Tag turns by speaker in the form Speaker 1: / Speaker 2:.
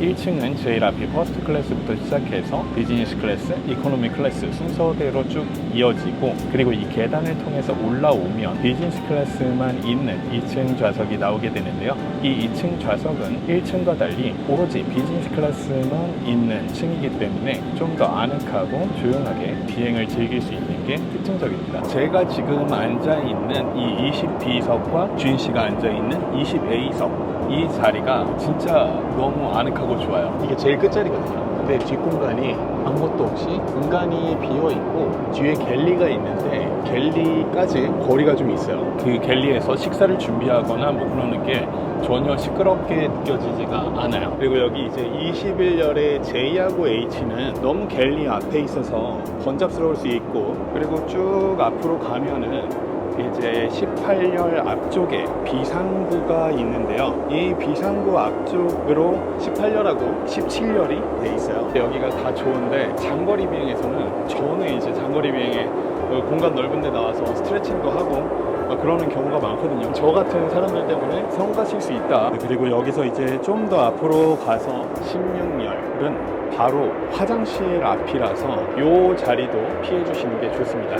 Speaker 1: 1층은 제일 앞이 퍼스트 클래스부터 시작해서 비즈니스 클래스, 이코노미 클래스 순서대로 쭉 이어지고 그리고 이 계단을 통해서 올라오면 비즈니스 클래스만 있는 2층 좌석이 나오게 되는데요. 이 2층 좌석은 1층과 달리 오로지 비즈니스 클래스만 있는 층이기 때문에 좀 더 아늑하고 조용하게 비행을 즐길 수 있는 게 특징적입니다. 제가 지금 앉아 있는 이 20B석과 준 씨가 앉아 있는 20A석 이 자리가 진짜 너무 아늑하고 좋아요.
Speaker 2: 이게 제일 끝자리거든요. 근데 뒷공간이 아무것도 없이 공간이 비어 있고 뒤에 갤리가 있는데 갤리까지 거리가 좀 있어요.
Speaker 1: 그 갤리에서 식사를 준비하거나 뭐 그러는 게 전혀 시끄럽게 느껴지지가 않아요.
Speaker 2: 그리고 여기 이제 21열의 J하고 H는 너무 갤리 앞에 있어서 번잡스러울 수 있고
Speaker 1: 그리고 쭉 앞으로 가면은 이제 18열 앞쪽에 비상구가 있는데요. 이 비상구 앞쪽으로
Speaker 2: 18열하고 17열이 돼 있어요.
Speaker 1: 여기가 다 좋은데 장거리 비행에서는 저는 이제 장거리 비행에 어, 공간 넓은 데 나와서 스트레칭도 하고 막 그러는 경우가 많거든요. 저 같은 사람들 때문에 성가실 수 있다. 그리고 여기서 이제 좀 더 앞으로 가서 16열은 바로 화장실 앞이라서 이 자리도 피해 주시는 게 좋습니다.